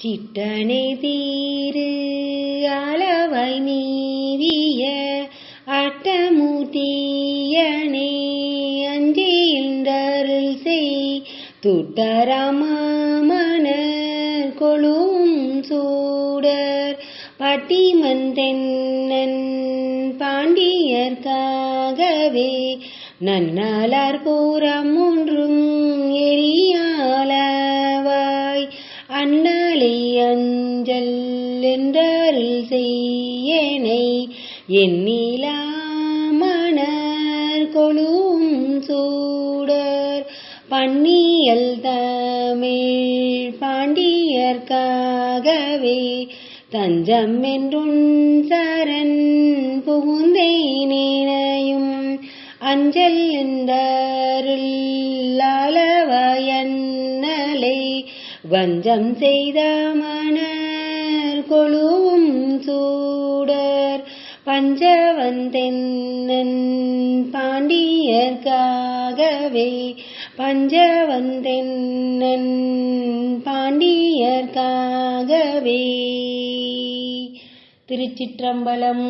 சிட்டனை தீரு அளவாய் நீவிய அட்டமூர்த்தியனே அஞ்சின்றருள் செய் துட்டராமனர் கொழும் சூடர் பட்டிமந்தென்னன் பாண்டியர்க்காகவே நன்னலார் பூரம் ஒன்றும் அஞ்சல் என்றருள் செய்யனை. எண்ணிலா மணர் கொழும் சூடர். பன்னியல் தமிழ் பாண்டியர்க்காகவே தஞ்சம் என்றுன் சரண் புகுந்தை நினையும் அஞ்சல் என்றருள் வஞ்சம் செய்த மணர் கொழுவும் சூடர். பஞ்சவந்தென்னன் பாண்டியர்காகவே பஞ்சவந்தென்னன் பாண்டியர்காகவே திருச்சிற்றம்பலம்